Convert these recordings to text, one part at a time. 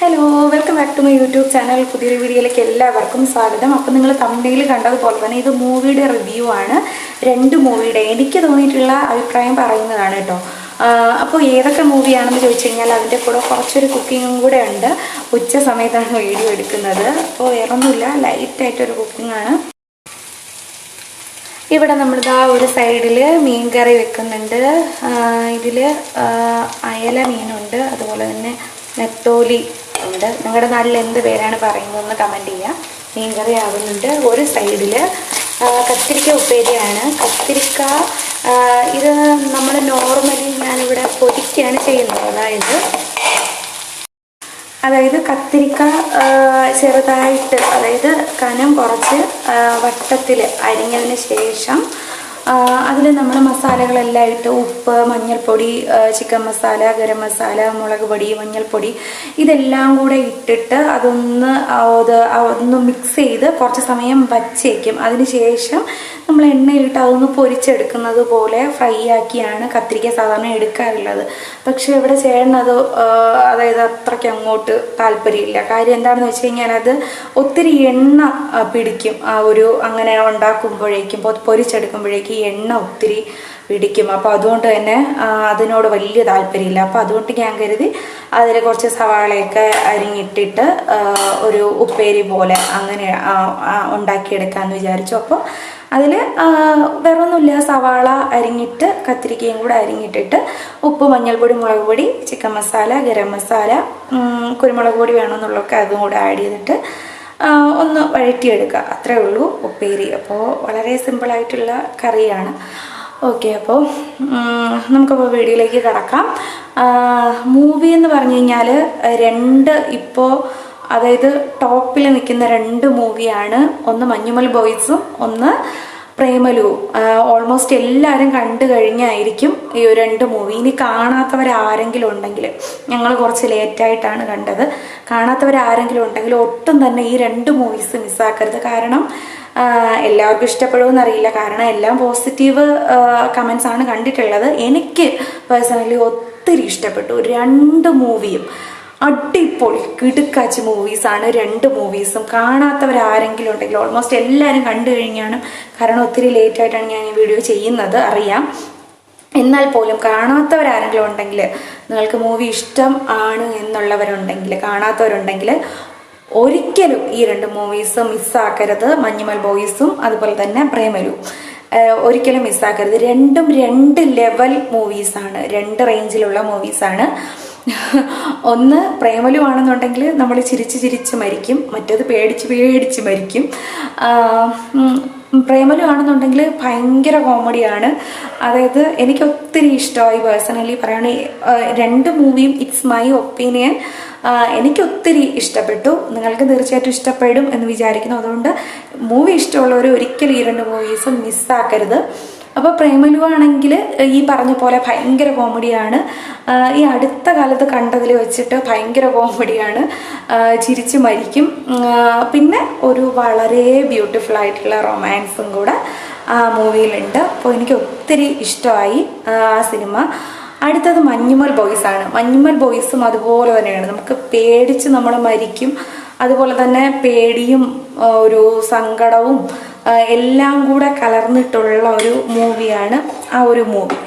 Hello welcome back to my YouTube channel പുതിയൊരു വീഡിയോയിലേക്ക് എല്ലാവർക്കും സ്വാഗതം. അപ്പം നിങ്ങൾ തമ്മിൽ കണ്ടതുപോലെ തന്നെ ഇത് മൂവിയുടെ റിവ്യൂ ആണ്. രണ്ട് മൂവിയുടെ എനിക്ക് തോന്നിയിട്ടുള്ള അഭിപ്രായം പറയുന്നതാണ് കേട്ടോ. അപ്പോൾ ഏതൊക്കെ മൂവിയാണെന്ന് ചോദിച്ചു കഴിഞ്ഞാൽ അതിന്റെ കൂടെ കുറച്ചൊരു കുക്കിങ്ങും കൂടെ ഉണ്ട്. ഉച്ച സമയത്താണ് വീഡിയോ എടുക്കുന്നത്. അപ്പോൾ വേറൊന്നുമില്ല ലൈറ്റായിട്ടൊരു കുക്കിങ്ങാണ് ഇവിടെ നമ്മളിതാ ഒരു സൈഡിൽ മീൻ കറി വെക്കുന്നുണ്ട്. ഇതിൽ അയല മീനുണ്ട്. അതുപോലെ തന്നെ നെത്തോലി ഉണ്ട് നിങ്ങളുടെ നാട്ടിൽ എന്ത് പേരാണ് പറയുന്നതെന്ന് കമന്റ് ചെയ്യുക മീൻ കറി ആവുന്നുണ്ട്. ഒരു സൈഡിൽ കത്തിരിക്ക ഉപ്പേരിയാണ്. കത്തിരിക്ക ഇത് നമ്മൾ നോർമലി ഞാനിവിടെ പൊരിക്കുകയാണ് ചെയ്യുന്നത്. അതായത് അതായത് കത്തിരിക്ക ചെറുതായിട്ട് അതായത് കനം കുറച്ച് വട്ടത്തിൽ അരിഞ്ഞതിന് ശേഷം അതിൽ നമ്മൾ മസാലകളെല്ലാം ഇട്ട് ഉപ്പ് മഞ്ഞൾപ്പൊടി ചിക്കൻ മസാല ഗരം മസാല മുളക് പൊടി മഞ്ഞൾപ്പൊടി ഇതെല്ലാം കൂടെ ഇട്ടിട്ട് അതൊന്ന് അത് ഒന്ന് മിക്സ് ചെയ്ത് കുറച്ച് സമയം വച്ചേക്കും. അതിനുശേഷം നമ്മൾ എണ്ണയിലിട്ട് അതൊന്ന് പൊരിച്ചെടുക്കുന്നത് പോലെ ഫ്രൈ ആക്കിയാണ് കത്തിരിക്ക സാധാരണ എടുക്കാറുള്ളത്. പക്ഷേ ഇവിടെ ചേട്ടനത് അതായത് അത്രയ്ക്ക് അങ്ങോട്ട് താല്പര്യമില്ല. കാര്യം എന്താണെന്ന് വെച്ച് കഴിഞ്ഞാൽ അത് ഒത്തിരി എണ്ണ പിടിക്കും. ആ ഒരു അങ്ങനെ ഉണ്ടാക്കുമ്പോഴേക്കും പൊരിച്ചെടുക്കുമ്പോഴേക്കും എണ്ണ ഒത്തിരി പിടിക്കും. അപ്പോൾ അതുകൊണ്ട് തന്നെ അതിനോട് വലിയ താല്പര്യമില്ല. അപ്പോൾ അതുകൊണ്ട് ഞാൻ കരുതി അതിൽ കുറച്ച് സവാളയൊക്കെ അരിഞ്ഞിട്ടിട്ട് ഒരു ഉപ്പേരി പോലെ അങ്ങനെ ഉണ്ടാക്കിയെടുക്കാമെന്ന് വിചാരിച്ചു. അപ്പോൾ അതിൽ വേറൊന്നുമില്ല. സവാള അരിഞ്ഞിട്ട് കത്തിരിക്കയും കൂടെ അരിഞ്ഞിട്ടിട്ട് ഉപ്പ് മഞ്ഞൾപ്പൊടി മുളക് പൊടി ചിക്കൻ മസാല ഗരം മസാല കുരുമുളക് പൊടി വേണമെന്നുള്ളതൊക്കെ അതും കൂടെ ആഡ് ചെയ്തിട്ട് ഒന്ന് വഴറ്റിയെടുക്കുക. അത്രേ ഉള്ളൂ ഉപ്പേരി. അപ്പോൾ വളരെ സിമ്പിളായിട്ടുള്ള കറിയാണ്. ഓക്കെ അപ്പോൾ നമുക്കപ്പോൾ വീഡിയോയിലേക്ക് കടക്കാം. മൂവി എന്ന് പറഞ്ഞു കഴിഞ്ഞാൽ രണ്ട് ഇപ്പോൾ അതായത് ടോപ്പിൽ നിൽക്കുന്ന രണ്ട് മൂവിയാണ് ഒന്ന് മഞ്ഞുമൽ ബോയ്സും ഒന്ന് പ്രേമലു ഓൾമോസ്റ്റ് എല്ലാവരും കണ്ടു കഴിഞ്ഞായിരിക്കും ഈ രണ്ട് മൂവി ഇനി കാണാത്തവർ ആരെങ്കിലും ഉണ്ടെങ്കിൽ ഞങ്ങൾ കുറച്ച് ലേറ്റായിട്ടാണ് കണ്ടത്. കാണാത്തവർ ആരെങ്കിലും ഉണ്ടെങ്കിൽ ഒട്ടും തന്നെ ഈ രണ്ട് മൂവീസ് മിസ്സാക്കരുത്. കാരണം എല്ലാവർക്കും ഇഷ്ടപ്പെടുമെന്ന് അറിയില്ല കാരണം എല്ലാം പോസിറ്റീവ് കമൻസ് ആണ് കണ്ടിട്ടുള്ളത്. എനിക്ക് പേഴ്സണലി ഒത്തിരി ഇഷ്ടപ്പെട്ടു. രണ്ട് മൂവിയും അടിപൊളി കിടുക്കാച്ചി മൂവീസാണ് രണ്ട് മൂവീസും കാണാത്തവരാരെങ്കിലും ഉണ്ടെങ്കിൽ ഓൾമോസ്റ്റ് എല്ലാവരും കണ്ടു കഴിഞ്ഞാണ്. കാരണം ഒത്തിരി ലേറ്റ് ആയിട്ടാണ് ഞാൻ ഈ വീഡിയോ ചെയ്യുന്നത്. അറിയാം. എന്നാൽ പോലും കാണാത്തവരാരെങ്കിലും ഉണ്ടെങ്കിൽ നിങ്ങൾക്ക് മൂവി ഇഷ്ടം ആണ് എന്നുള്ളവരുണ്ടെങ്കിൽ കാണാത്തവരുണ്ടെങ്കിൽ ഒരിക്കലും ഈ രണ്ട് മൂവീസ് മിസ്സാക്കരുത് മഞ്ഞുമൽ ബോയ്സും അതുപോലെ തന്നെ പ്രേമലു ഒരിക്കലും മിസ്സാക്കരുത് രണ്ടും രണ്ട് ലെവൽ മൂവീസാണ് രണ്ട് റേഞ്ചിലുള്ള മൂവീസാണ് ഒന്ന് പ്രേമലു ആണെന്നുണ്ടെങ്കിൽ നമ്മൾ ചിരിച്ച് ചിരിച്ച് മരിക്കും മറ്റേത് പേടിച്ച് പേടിച്ച് മരിക്കും. പ്രേമലു ആണെന്നുണ്ടെങ്കിൽ ഭയങ്കര കോമഡിയാണ്. അതായത് എനിക്ക് ഒത്തിരി ഇഷ്ടമായി പേഴ്സണലി പറയുകയാണെങ്കിൽ രണ്ട് മൂവിയും ഇറ്റ്സ് മൈ ഒപ്പീനിയൻ. എനിക്ക് ഒത്തിരി ഇഷ്ടപ്പെട്ടു. നിങ്ങൾക്ക് തീർച്ചയായിട്ടും ഇഷ്ടപ്പെടും എന്ന് വിചാരിക്കുന്നു. അതുകൊണ്ട് മൂവി ഇഷ്ടമുള്ളവർ ഒരിക്കലും ഈ രണ്ട് മൂവീസും മിസ്സാക്കരുത്. അപ്പോൾ പ്രേമലു ആണെങ്കിൽ ഈ പറഞ്ഞ പോലെ ഭയങ്കര കോമഡിയാണ് ഈ അടുത്ത കാലത്ത് കണ്ടതിൽ വെച്ചിട്ട് ഭയങ്കര കോമഡിയാണ് ചിരിച്ചു മരിക്കും. പിന്നെ ഒരു വളരെ ബ്യൂട്ടിഫുൾ ആയിട്ടുള്ള റൊമാൻസും കൂടെ ആ മൂവിയിലുണ്ട്. അപ്പോൾ എനിക്ക് ഒത്തിരി ഇഷ്ടമായി ആ സിനിമ. അടുത്തത് മഞ്ഞുമൽ ബോയ്സ് ആണ്. മഞ്ഞുമൽ ബോയ്സും അതുപോലെ തന്നെയാണ്. നമുക്ക് പേടിച്ച് നമ്മൾ മരിക്കും. അതുപോലെ തന്നെ പേടിയും ഒരു സങ്കടവും എല്ലാം കൂടെ കലർന്നിട്ടുള്ള ഒരു മൂവിയാണ് ആ ഒരു മൂവി.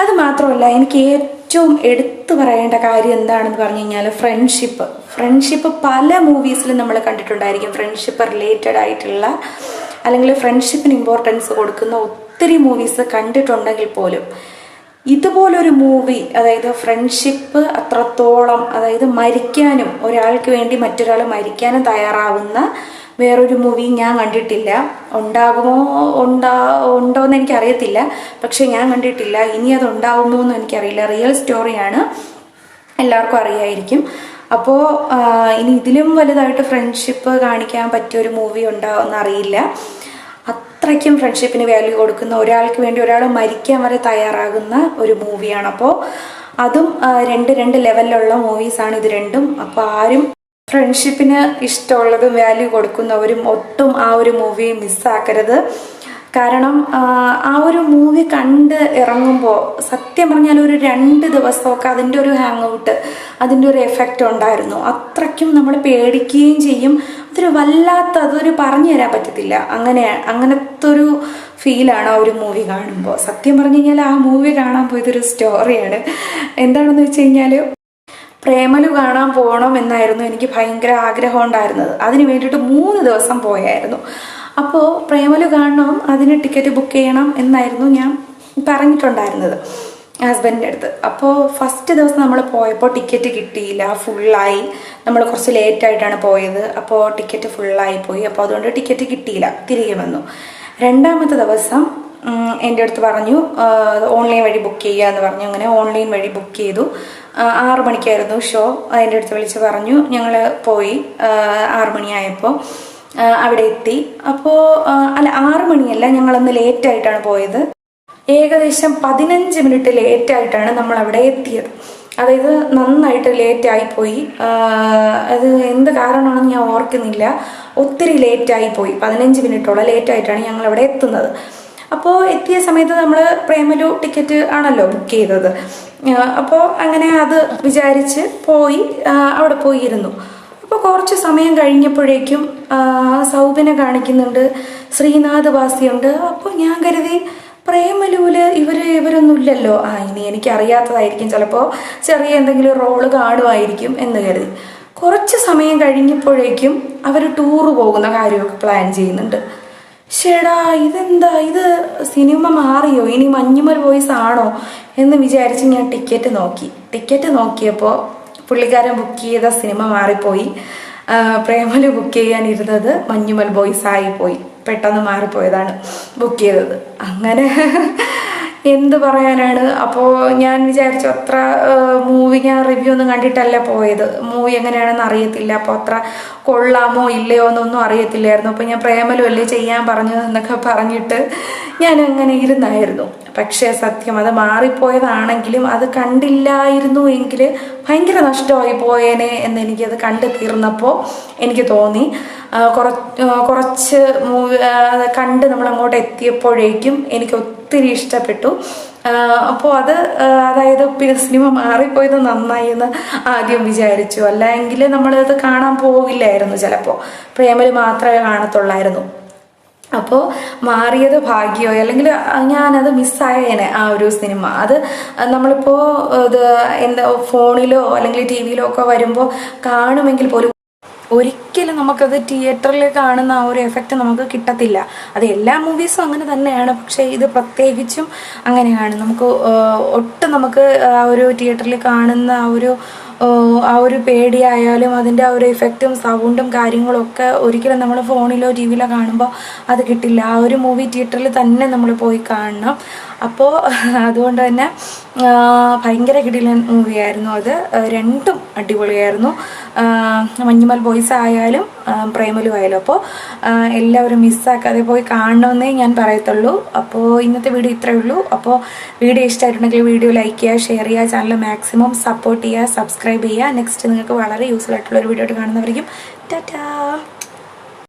അത് മാത്രമല്ല എനിക്ക് ഏറ്റവും എടുത്തു പറയേണ്ട കാര്യം എന്താണെന്ന് പറഞ്ഞു കഴിഞ്ഞാൽ ഫ്രണ്ട്ഷിപ്പ് ഫ്രണ്ട്ഷിപ്പ് പല മൂവീസിലും നമ്മൾ കണ്ടിട്ടുണ്ടായിരിക്കും. ഫ്രണ്ട്ഷിപ്പ് റിലേറ്റഡ് ആയിട്ടുള്ള അല്ലെങ്കിൽ ഫ്രണ്ട്ഷിപ്പിന് ഇമ്പോർട്ടൻസ് കൊടുക്കുന്ന ഒത്തിരി മൂവീസ് കണ്ടിട്ടുണ്ടെങ്കിൽ പോലും ഇതുപോലൊരു മൂവി അതായത് ഫ്രണ്ട്ഷിപ്പ് അത്രത്തോളം അതായത് മരിക്കാനും ഒരാൾക്ക് വേണ്ടി മറ്റൊരാൾ മരിക്കാനും തയ്യാറാവുന്ന വേറൊരു മൂവി ഞാൻ കണ്ടിട്ടില്ല. ഉണ്ടാകുമോ ഉണ്ടാ ഉണ്ടോ എന്ന് എനിക്കറിയത്തില്ല. പക്ഷെ ഞാൻ കണ്ടിട്ടില്ല. ഇനി അത് ഉണ്ടാകുമോ എന്ന് എനിക്കറിയില്ല. റിയൽ സ്റ്റോറിയാണ് എല്ലാവർക്കും അറിയായിരിക്കും. അപ്പോൾ ഇനി ഇതിലും വലുതായിട്ട് ഫ്രണ്ട്ഷിപ്പ് കാണിക്കാൻ പറ്റിയ ഒരു മൂവി ഉണ്ടാവുമെന്ന് അറിയില്ല. അത്രയ്ക്കും ഫ്രണ്ട്ഷിപ്പിന് വാല്യൂ കൊടുക്കുന്ന ഒരാൾക്ക് വേണ്ടി ഒരാൾ മരിക്കാൻ വരെ തയ്യാറാകുന്ന ഒരു മൂവിയാണ് അപ്പോൾ അതും രണ്ട് രണ്ട് ലെവലിലുള്ള മൂവീസാണ് ഇത് രണ്ടും. അപ്പോൾ ആരും ഫ്രണ്ട്ഷിപ്പിന് ഇഷ്ടമുള്ളതും വാല്യൂ കൊടുക്കുന്നവരും ഒട്ടും ആ ഒരു മൂവി മിസ്സാക്കരുത് കാരണം ആ, ഒരു മൂവി കണ്ട് ഇറങ്ങുമ്പോൾ സത്യം പറഞ്ഞാൽ ഒരു രണ്ട് ദിവസമൊക്കെ അതിന്റെ ഒരു ഹാങ് ഔട്ട് അതിന്റെ ഒരു എഫക്റ്റ് ഉണ്ടായിരുന്നു. അത്രയ്ക്കും നമ്മൾ പേടിക്കുകയും ചെയ്യും. അതൊരു വല്ലാത്ത അതൊരു പറഞ്ഞു തരാൻ പറ്റത്തില്ല. അങ്ങനെ അങ്ങനത്തെ ഒരു ഫീലാണ് ആ ഒരു മൂവി കാണുമ്പോൾ സത്യം പറഞ്ഞു കഴിഞ്ഞാൽ ആ മൂവി കാണാൻ പോയതൊരു സ്റ്റോറിയാണ് എന്താണെന്ന് വെച്ച് കഴിഞ്ഞാൽ പ്രേമലു കാണാൻ പോകണം എന്നായിരുന്നു എനിക്ക് ഭയങ്കര ആഗ്രഹം ഉണ്ടായിരുന്നത്. അതിന് വേണ്ടിയിട്ട് മൂന്ന് ദിവസം പോയായിരുന്നു. അപ്പോൾ പ്രേമലു കാണണം അതിന് ടിക്കറ്റ് ബുക്ക് ചെയ്യണം എന്നായിരുന്നു ഞാൻ പറഞ്ഞിട്ടുണ്ടായിരുന്നത് ഹസ്ബൻഡിന്റെ അടുത്ത്. അപ്പോൾ ഫസ്റ്റ് ദിവസം നമ്മൾ പോയപ്പോൾ ടിക്കറ്റ് കിട്ടിയില്ല ഫുള്ളായി നമ്മൾ കുറച്ച് ലേറ്റായിട്ടാണ് പോയത്. അപ്പോൾ ടിക്കറ്റ് ഫുള്ളായി പോയി. അപ്പോൾ അതുകൊണ്ട് ടിക്കറ്റ് കിട്ടിയില്ല തിരികെ വന്നു. രണ്ടാമത്തെ ദിവസം എന്റെ അടുത്ത് പറഞ്ഞു ഓൺലൈൻ വഴി ബുക്ക് ചെയ്യുക എന്ന് പറഞ്ഞു. അങ്ങനെ ഓൺലൈൻ വഴി ബുക്ക് ചെയ്തു. ആറ് മണിക്കായിരുന്നു ഷോ എന്റെ അടുത്ത് വിളിച്ച് പറഞ്ഞു ഞങ്ങൾ പോയി ആറ് മണിയായപ്പോൾ അവിടെ എത്തി. അപ്പോൾ അല്ല ആറ് മണിയല്ല ഞങ്ങളന്ന് ലേറ്റ് ആയിട്ടാണ് പോയത്. ഏകദേശം പതിനഞ്ച് മിനിറ്റ് ലേറ്റ് ആയിട്ടാണ് നമ്മൾ അവിടെ എത്തിയത്. അതായത് നന്നായിട്ട് ലേറ്റ് ആയിപ്പോയി അത് എന്ത് കാരണമാണെന്ന് ഞാൻ ഓർക്കുന്നില്ല. ഒത്തിരി ലേറ്റ് പോയി. പതിനഞ്ച് മിനിറ്റോളം ലേറ്റ് ആയിട്ടാണ് ഞങ്ങൾ അവിടെ എത്തുന്നത്. അപ്പോൾ എത്തിയ സമയത്ത് നമ്മൾ പ്രേമലു ടിക്കറ്റ് ആണല്ലോ ബുക്ക് ചെയ്തത്. അപ്പോൾ അങ്ങനെ അത് വിചാരിച്ച് പോയി അവിടെ പോയിരുന്നു. അപ്പോൾ കുറച്ച് സമയം കഴിഞ്ഞപ്പോഴേക്കും സൗബിനെ കാണിക്കുന്നുണ്ട് ശ്രീനാഥ് വാസിയുണ്ട്. അപ്പോൾ ഞാൻ കരുതി പ്രേമലൂൽ ഇവർ ഇവരൊന്നും ഇല്ലല്ലോ ആ ഇനി എനിക്ക് അറിയാത്തതായിരിക്കും ചിലപ്പോൾ ചെറിയ എന്തെങ്കിലും റോൾ കാണുമായിരിക്കും എന്ന് കരുതി. കുറച്ച് സമയം കഴിഞ്ഞപ്പോഴേക്കും അവർ ടൂറ് പോകുന്ന കാര്യമൊക്കെ പ്ലാൻ ചെയ്യുന്നുണ്ട്. ഷേടാ ഇതെന്താ? ഇത് സിനിമ മാറിയോ? ഇനി മഞ്ഞുമൽ വോയിസ് ആണോ? എന്ന് വിചാരിച്ച് ഞാൻ ടിക്കറ്റ് നോക്കി. ടിക്കറ്റ് നോക്കിയപ്പോൾ പുള്ളിക്കാരൻ ബുക്ക് ചെയ്ത സിനിമ മാറിപ്പോയി. പ്രേമൽ ബുക്ക് ചെയ്യാനിരുന്നത് മഞ്ഞുമൽ ബോയ്സ് ആയിപ്പോയി പെട്ടെന്ന് മാറിപ്പോയതാണ് ബുക്ക് ചെയ്തത്. അങ്ങനെ എന്ത് പറയാനാണ്? അപ്പോൾ ഞാൻ വിചാരിച്ചു അത്ര മൂവി ഞാൻ റിവ്യൂ ഒന്നും കണ്ടിട്ടല്ല പോയത്. മൂവി എങ്ങനെയാണെന്ന് അറിയത്തില്ല. അപ്പോൾ അത്ര കൊള്ളാമോ ഇല്ലയോ എന്നൊന്നും അറിയത്തില്ലായിരുന്നു. അപ്പോൾ ഞാൻ പ്രേമലും അല്ലേ ചെയ്യാൻ പറഞ്ഞു എന്നൊക്കെ പറഞ്ഞിട്ട് ഞാൻ അങ്ങനെ ഇരുന്നായിരുന്നു. പക്ഷേ സത്യം അത് മാറിപ്പോയതാണെങ്കിലും അത് കണ്ടില്ലായിരുന്നു എങ്കിൽ ഭയങ്കര നഷ്ടമായി പോയേനെ എന്ന് എനിക്കത് കണ്ടു തീർന്നപ്പോൾ എനിക്ക് തോന്നി. കുറച്ച് കുറച്ച് കണ്ട് നമ്മൾ അങ്ങോട്ട് എത്തിയപ്പോഴേക്കും എനിക്ക് ഒത്തിരി ഇഷ്ടപ്പെട്ടു. അപ്പോൾ അത് അതായത് പിന്നെ സിനിമ മാറിപ്പോയത് നന്നായി എന്ന് ആദ്യം വിചാരിച്ചു. അല്ലെങ്കിൽ നമ്മളത് കാണാൻ പോവില്ലായിരുന്നു ചിലപ്പോൾ പ്രേമൽ മാത്രമേ കാണത്തുള്ളായിരുന്നു. അപ്പോൾ മാറിയത് ഭാഗ്യമോ അല്ലെങ്കിൽ ഞാനത് മിസ്സായേനെ ആ ഒരു സിനിമ അത് നമ്മളിപ്പോൾ ഇത് എന്താ ഫോണിലോ അല്ലെങ്കിൽ ടി വിയിലോ ഒക്കെ വരുമ്പോൾ കാണുമെങ്കിൽ പോലും ഒരിക്കലും നമുക്കത് തിയേറ്ററിൽ കാണുന്ന ആ ഒരു എഫക്റ്റ് നമുക്ക് കിട്ടത്തില്ല. അത് എല്ലാ മൂവീസും അങ്ങനെ തന്നെയാണ്. പക്ഷേ ഇത് പ്രത്യേകിച്ചും അങ്ങനെയാണ്. നമുക്ക് ഒട്ടും നമുക്ക് ആ ഒരു തിയേറ്ററിൽ കാണുന്ന ആ ഒരു ആ, ഒരു പേടിയായാലും അതിന്റെ ആ ഒരു എഫക്റ്റും സൗണ്ടും കാര്യങ്ങളും ഒക്കെ ഒരിക്കലും നമ്മൾ ഫോണിലോ ടി വിയിലോ കാണുമ്പോൾ അത് കിട്ടില്ല. ആ ഒരു മൂവി തിയേറ്ററിൽ തന്നെ നമ്മൾ പോയി കാണണം. അപ്പോൾ അതുകൊണ്ട് തന്നെ ഭയങ്കര കിടിലൻ മൂവിയായിരുന്നു അത് രണ്ടും അടിപൊളിയായിരുന്നു. മഞ്ഞുമൽ ബോയ്സ് ആയാലും പ്രേമലും ആയാലും. അപ്പോൾ എല്ലാവരും മിസ്സാക്കാതെ പോയി കാണണമെന്നേ ഞാൻ പറയത്തുള്ളൂ. അപ്പോൾ ഇന്നത്തെ വീഡിയോ ഇത്രയേ ഉള്ളൂ. അപ്പോൾ വീഡിയോ ഇഷ്ടമായിട്ടുണ്ടെങ്കിൽ വീഡിയോ ലൈക്ക് ചെയ്യുക ഷെയർ ചെയ്യുക ചാനൽ മാക്സിമം സപ്പോർട്ട് ചെയ്യുക സബ്സ്ക്രൈബ് ചെയ്യുക. നെക്സ്റ്റ് നിങ്ങൾക്ക് വളരെ യൂസ്ഫുൾ ആയിട്ടുള്ള ഒരു വീഡിയോ ആയിട്ട് കാണുന്നവരിക്കും ടാറ്റാ!